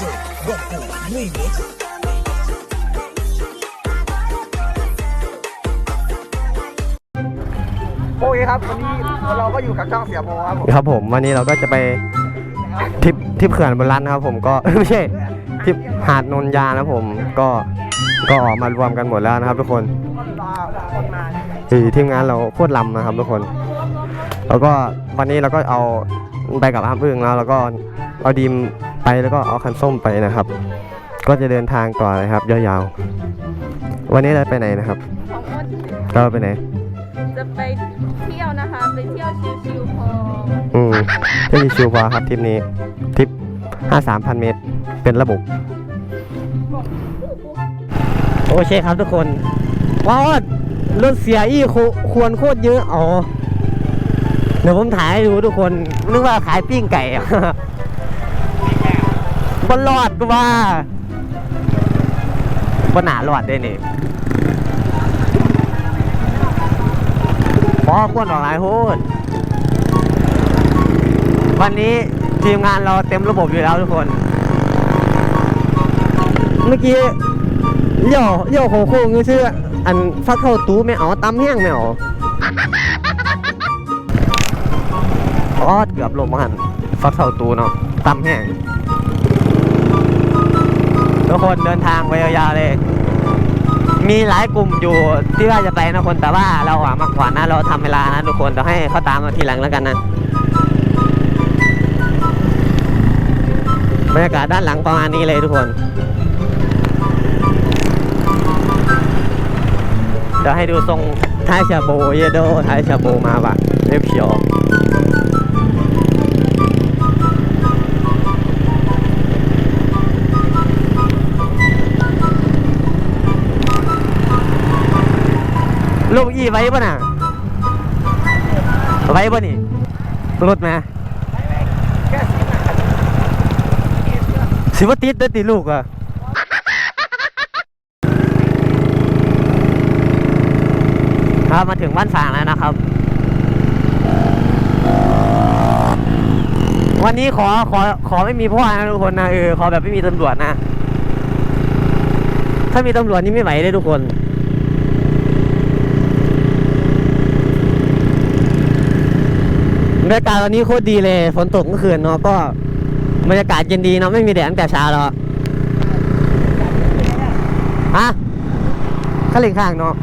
โอเคครับวันนี้เราก็อยู่กับช่องเสียโบครับผมครับผมวันนี้เราก็จะไปทริปทริปเขื่อนบนรันนะครับผมก็ ไม่ใช่ทริปหาดนนยานะครับผมก็ก็ออกมารวมกันหมดแล้วนะครับ ทุกคนคือทีมงานเราโคตรลำนะครับ ทุกคน แล้วก็วันนี้เราก็เอาไปกับอามอึ้งแล้ว แล้วก็เอาดีม ไปแล้วก็เอาคันส้มไปนะครับ ก็จะเดินทางต่อเลยครับ ยาวๆ วันนี้เราไปไหนนะครับของอ้นเราไปไหน จะไปเที่ยวนะคะ ไปเที่ยวชิวๆพออืมที่มีชิวพอครับทริปนี้ทริป53,000เมตร เป็นระบบ โอเคครับทุกคนว้าวรถเสียอีโคควรโคตรเยอะ อ๋อ เดี๋ยวผมถ่ายให้ดูทุกคน นึกว่าขายปิ้งไก่อะ บนรอดก็ว่าบนหนารอดได้นี่พอควรออกหลายโหดวันนี้ทีมงานเราเต็มระบบอยู่แล้วทุกคน เมื่อกี้เย่อเย่อโคโค้งชื่ออันฟักเข้าตู้ไม่เอาตำแห้งไม่เอาอ๋อเกือบลมหันฟักเข้าตู้เนาะตำแห้ง ทุกคนเดินทางไปยาวๆเลย มีหลายกลุ่มอยู่ที่ว่าจะไปนะคนแต่ว่าเราอะมากกว่านนะเราทำเวลานะทุกคนเดี๋ยวให้เขาตามมาทีหลังแล้วกันนะบรรยากาศด้านหลังประมาณนี้เลยทุกคนเดี๋ยวให้ดูทรงท้ายชาโบเยโดท้ายชาโบมาว่ะเรียบเขียว ลูกอีไว้ป่ะน่ะไว้ป่ะนี่รถมาสิว่าติดได้ติลูกอะครับมาถึงบ้านฝางแล้วนะครับ วันนี้ขอขอขอไม่มีพ่อนะทุกคนนะเออขอแบบไม่มีตำรวจนะ ถ้ามีตำรวจนี่ไม่ไหวเลยทุกคน บรรยากาศวันนี้โคตรดีเลย ฝนตกเมื่อคืนเนาะก็บรรยากาศเย็นดีเนาะไม่มีแดดตั้งแต่เช้าแล้วฮะข้าเล่งข้างเนาะ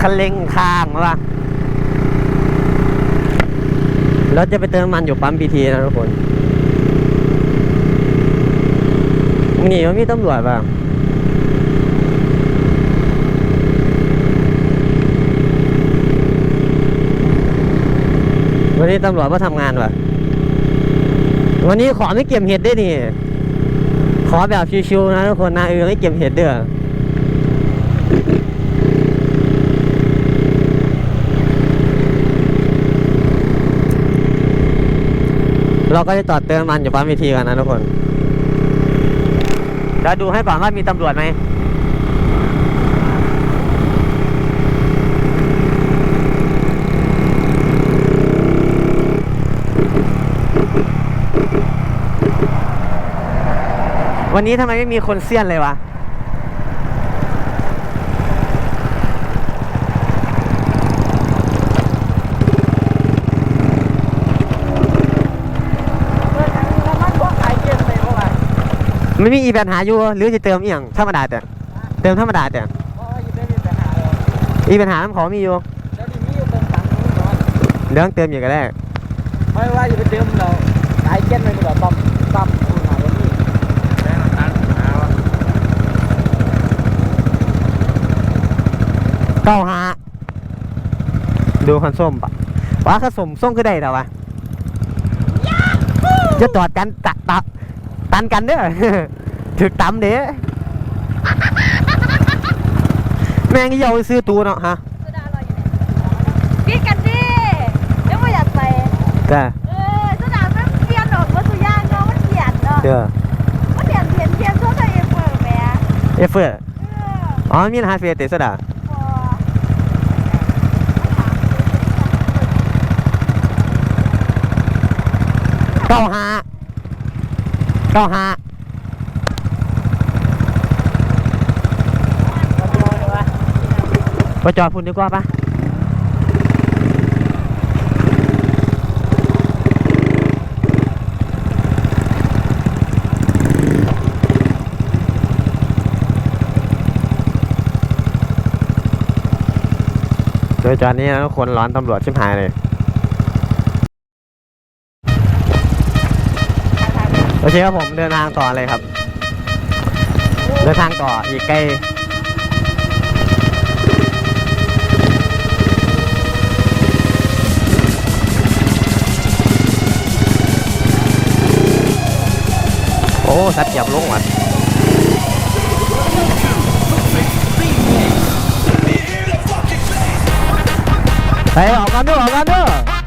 คันเร่งข้างวะแล้วจะไปเติมมันอยู่ปั๊มพีทีนะทุกคน นี่มันมีตำรวจป่ะวันนี้ตำรวจมาทำงานวะวันนี้ขอไม่เก็บเห็ดได้นี่ ขอแบบชิวๆนะทุกคนนะเออไม่เก็บเห็ดเด้อเราก็จะต่อเติมมันอยู่ปั๊มวิธีกันนะทุกคน เดี๋ยวดูให้ก่อนว่ามีตำรวจไหมวันนี้ทำไมไม่มีคนเซียนเลยวะ แล้วมันพวกขายเกมเลยพวกอะไร ไม่มีอีปัญหาอยู่หรือจะเติมอีหย่างธรรมดาแต่เติมธรรมดาแต่อีปัญหาน้ำของมีอยู่เติมตังค์นู้นก่องเติมอยู่ก็ได้ไม่ว่าอยู่ไปเติมเราขายเกมเลยแบบปั๊มปั๊มคุณหาวันแม่ตังค์หาวะเก้าห้าดูคันส้มปะว่าคันส้มส้มก็ได้แต่วะจะจอดกันตะตะตันกันเด้อ ถึกตำเด้แม่งเยาซื้อตัวเนาะฮะพี่กันดิยังไม่อยากไปจ้เออสนามมันเปลี่ยนออกวัตถุยางเนาะมันเปลี่ยนเนาะด้อมันเปลี่ยนเปลี่ยนเปลี่ยนโซดาเอฟเฟอร์แม่เอฟเฟอร์อ๋อมีนะฮะเฟียเตะสดาเก้าห้าเก้าห้า ไปจอดพุ่นดีกว่าปะโดยจอดนี้นะทุกคนร้อนตำรวจชิบหายเลยโอเคครับผมเดินทางต่อเลยครับ เดินทางต่ออีกไกล อ้สัตว์เหยียบลงวัดไปออกกันด้วยออกกันด้วย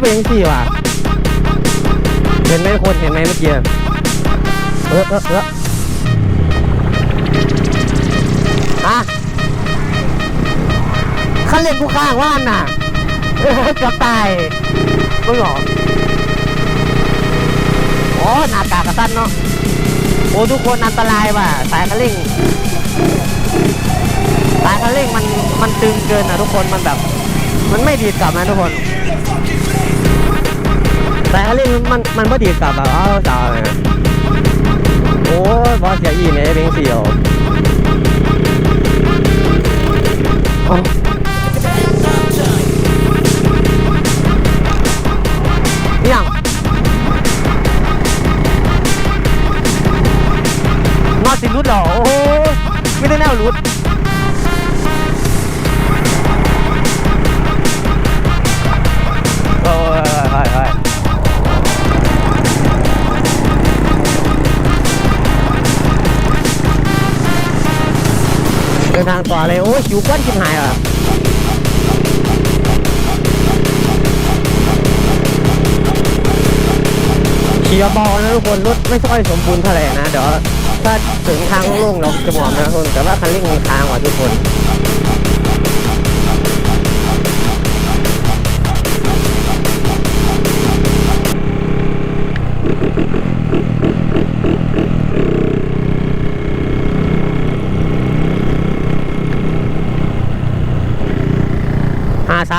เป็นยังสี่ว่ะ เห็นไหมคนเห็นไหมเมื่อกี้ เออเออเอออะคันเร่งกูค้างว่านน่ะเออเกือบตายมึงเหรออ๋อหน้ากากกระสั้นเนาะ โอ้ทุกคนอันตรายว่ะ สายคันเร่ง สายคันเร่งมันมันตึงเกินอะทุกคน มันแบบ มันไม่ดีดกลับนะทุกคน สายคันเร่งมันมันไม่ดีกับอะเอ้าจ้าเลยโอ้ยบอสเสียอีเนี่ยเป็นเสียวเอ้าเนี่ยงนอสิรุดเหรอ โอ้ไม่ได้แนวรุด ดินทางต่อเลย โอ้ยหิวก้อนกินหายอะขี่เบอลนะทุกคนรถไม่ค่อยสมบูรณ์เท่าไหร่นะ เดี๋ยวถ้าถึงทางโล่งเราจะบอกนะทุกคนแต่ว่าคันเร่งมันค้างว่ะทุกคน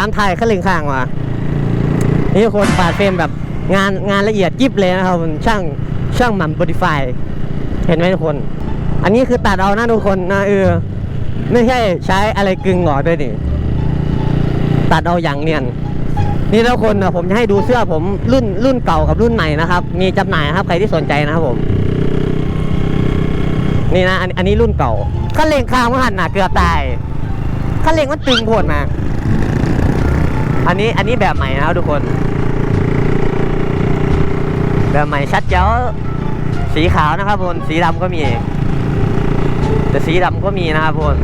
าสามไทยขึ้นเร่งข้างว่ะนี่คนปาดเฟรมแบบงานงานละเอียดยิบเลยนะครับมันช่างช่างหมั่นโมดิฟเห็นไหมทุกคน อันนี้คือตัดเอานะทุกคนนะเออไม่ใช่ใช้อะไรกึ่งหงอด้วยนี่ตัดเอาอย่างเนียน นี่ทุกคนนะผมจะให้ดูเสื้อผมรุ่นรุ่นเก่ากับรุ่นใหม่นะครับ มีจำหน่ายนะครับ ใครที่สนใจนะครับผม นี่นะอันอันนี้รุ่นเก่าขั้นเร่งข้างมันหันหนาเกือบตายขั้นเร่งมันตึงโผดมา อันนี้อันนี้แบบใหม่นะครับทุกคน แบบใหม่ชัดเจ้าสีขาวนะครับคนสีดำก็มี แต่สีดำก็มีนะครับคน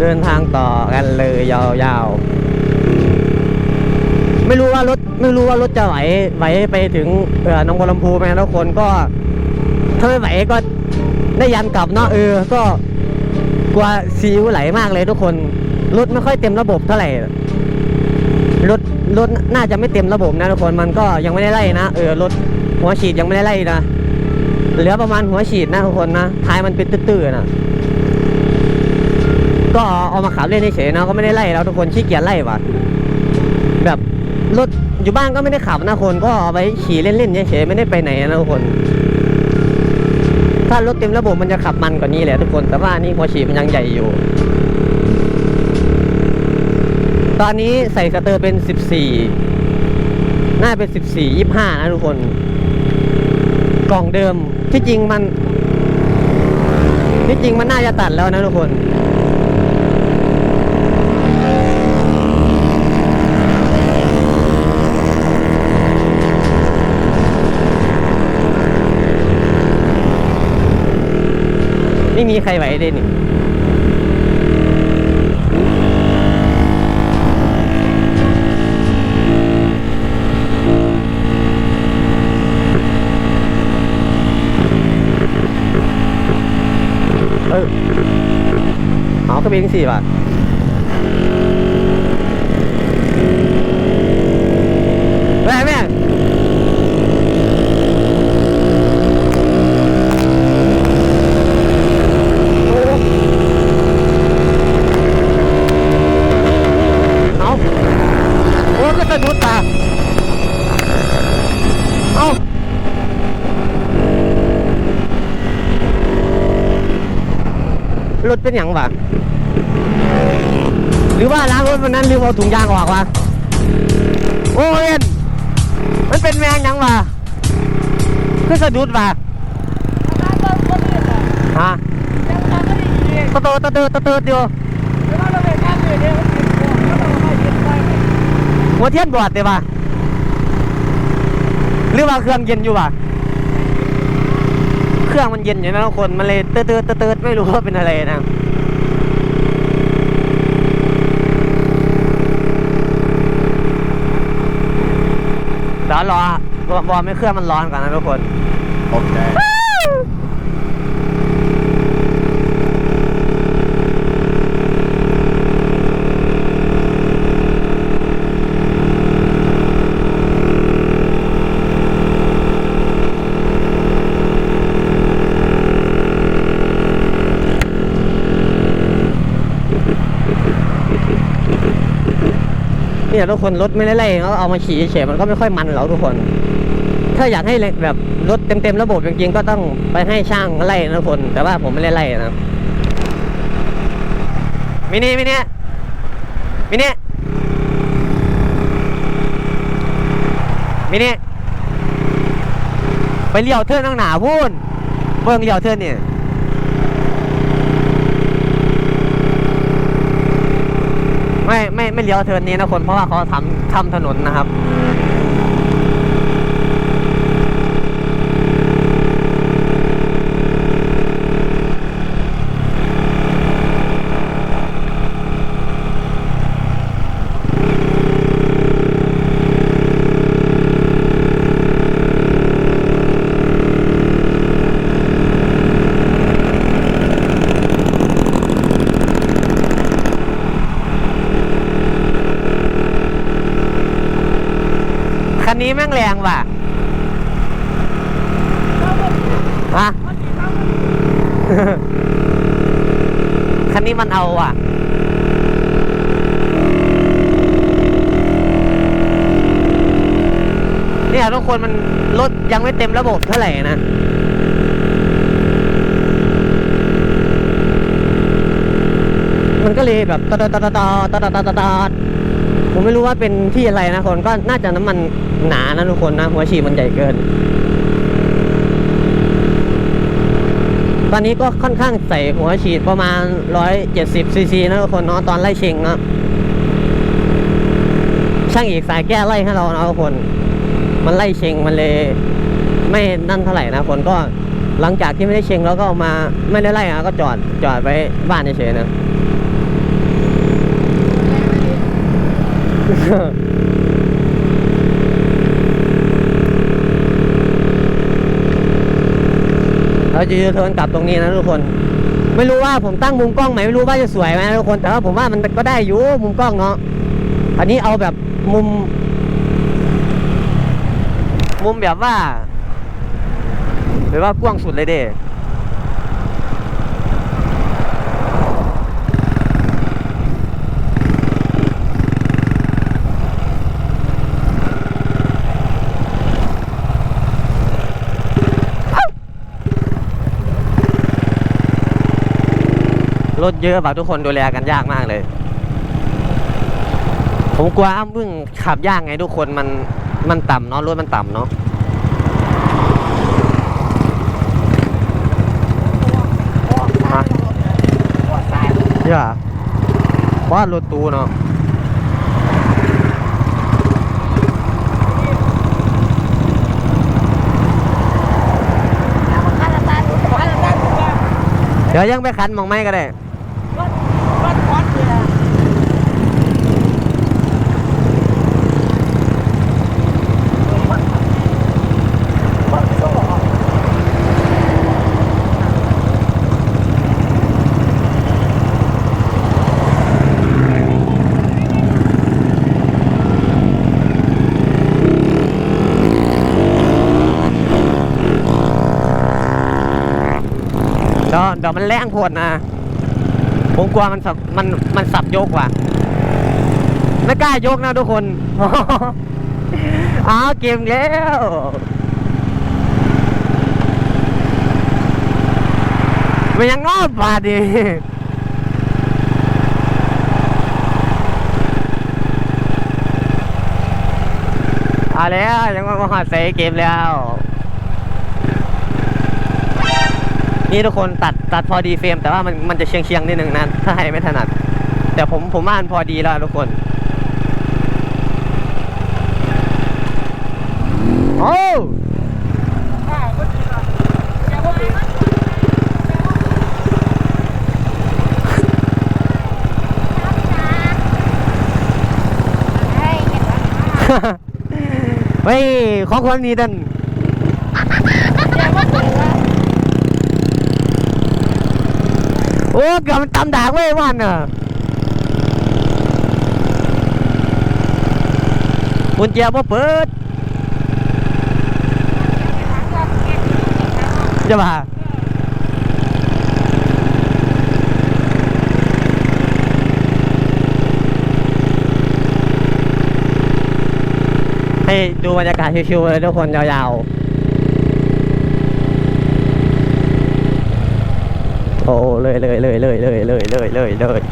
เดินทางต่อกันเลยยาวๆ ไม่รู้ว่ารถไม่รู้ว่ารถจะไหวไหวไปถึงเออหนองบัวลำพูไหมทุกคนก็ ถ้าไม่ไหวก็ได้ยันกลับเนาะเออ ก็กลัวซีอิ๊วไหลมากเลยทุกคนรถไม่ค่อยเต็มระบบเท่าไหร่รถรถน่าจะไม่เต็มระบบนะทุกคนมันก็ยังไม่ได้ไล่นะเออรถหัวฉีดยังไม่ได้ไล่นะเหลือประมาณหัวฉีดนะทุกคนนะท้ายมันเป็นตื้อๆนะก็เอามาขับเล่นเฉยๆนะก็ไม่ได้ไล่แล้วทุกคนขี้เกียจไล่ว่ะแบบรถอยู่บ้านก็ไม่ได้ขับนะคนก็เอาไปขี่เล่นๆเฉยๆไม่ได้ไปไหนนะทุกคน ถ้ารถเต็มระบบมันจะขับมันกว่านี้แหละทุกคน แต่ว่านี่หัวฉีดมันยังใหญ่อยู่ ตอนนี้ใส่สเตอร์เป็น 14น่าเป็น 14 25 นะทุกคน กล่องเดิมที่จริงมัน ที่จริงมันน่าจะตัดแล้วนะทุกคน ไม่มีใครไหวเลยนี่เออเอาก็เป็นสี่บาทแม่แม่เอาโอ้ก็สะดุดตาเอา รถเป็นอย่างวะหรือว่าล้างรถวันนั้นลืมเอาถุงยางออกวะโอ้เอ็นมันเป็นแมงยังวะคือสะดุดวะฮะยังน้ำก็ดีเองตะเติร์ดตะเติร์ดตะเติร์ดอยู่แล้วเราเป็นการลื่นเนี่ยมันติดหัวเราไม่ยึดไว้หัวเทียนบอดเดี๋ยววะหรือว่าเครื่องเย็นอยู่วะ รื่องมันเย็นอยู่นะทุกคนมันเลยเติร์ดเตืดเติร์ดไม่รู้ว่าเป็นอะไรนะเดี๋ยวรอวอรอไม่เครื่องมันร้อนก่อนนะทุกคนโอเค เนี่ยทุกคนรถไม่ได้ไล่เขาเอามาขี่เฉยมันก็ไม่ค่อยมันหรอกทุกคน ถ้าอยากให้แบบรถเต็มๆระบบจริงๆก็ต้องไปให้ช่างไล่นะทุกคน แต่ว่าผมไม่ได้ไล่นะมินิมินิมินิมินิไปเลี้ยวเทินข้างหนาพูนเบิ่งเลี้ยวเทินเนี่ย ไม่ไม่ไม่เลี้ยวเทิร์นนี้นะคนเพราะว่าเขาทำทำถนนนะครับ คั นี้แม่งแรงว่ะฮะคันนี้มันเอาอะเนี่ยทุกคนมันรถยังไม่เต็มระบบเท่าไหร่นะมันก็เลยแบบตอดตอดตอดตอดตอดตอดตอด ผมไม่รู้ว่าเป็นที่อะไรนะคนก็น่าจะน้ำมันหนานะทุกคนนะหัวฉีดมันใหญ่เกิน ตอนนี้ก็ค่อนข้างใส่หัวฉีดประมาณ 170ซีซีนะทุกคนเนาะตอนไล่เชงเนาะช่างอีกสายแก้ไล่ให้เรานะทุกคน มันไล่เชงมันเลย ไม่นั่นเท่าไหร่นะคนก็หลังจากที่ไม่ได้เชงแล้วก็เอามาไม่ได้ไล่อะก็จอดจอดไว้บ้านเฉยๆนะ เราจะยูเทิร์นกลับตรงนี้นะทุกคน ไม่รู้ว่าผมตั้งมุมกล้องไหมไม่รู้ว่าจะสวยไหมทุกคน แต่ว่าผมว่ามันก็ได้อยู่มุมกล้องเนาะ อันนี้เอาแบบมุม มุมแบบว่าหรือว่ากว้างสุดเลยเด้ ถเยอะแบบทุกคนดูแลกันยากมากเลย ผมกลัวอ้ำบึ้งขับยากไงทุกคนมันมันต่ำเนาะรถมันต่ำเนาะเยอะเพราะว่ารถตู้เนาะเดี๋ยวยังไปคันมองไม่ก็ได้ รถรถคอนเนี่ย เดี๋ยวเดี๋ยวมันแรงโพดนะ ผมกลัวมันสับมันมันสับโยกว่ะ ไม่กล้ายกนะทุกคนอ้าวเกมแล้วมันยังงอบปาดิเอาแล้วยังมาหาใส่เกมแล้ว นี่ทุกคนตัดตัดพอดีเฟรม แต่ว่ามันมันจะเชียงเชียงนิดนึงนะถ้าให้ไม่ถนัด แต่ผมผมว่ามันพอดีแล้วทุกคนโอ้อ่าก็ดีละแกก็ดีเฮ้ยเห็นไหมเฮ้ยขอคนนี้ดัน แกว่าถือว่า โอ้เกือบมันตำดากเว้ยวันอะกุญแจพ่เปิดจะมาให้ดูบรรยากาศชิวๆเลยทุกคนยาวๆ โอ้เลยเลยเลยเลยเลยเลยเลยเลยเลย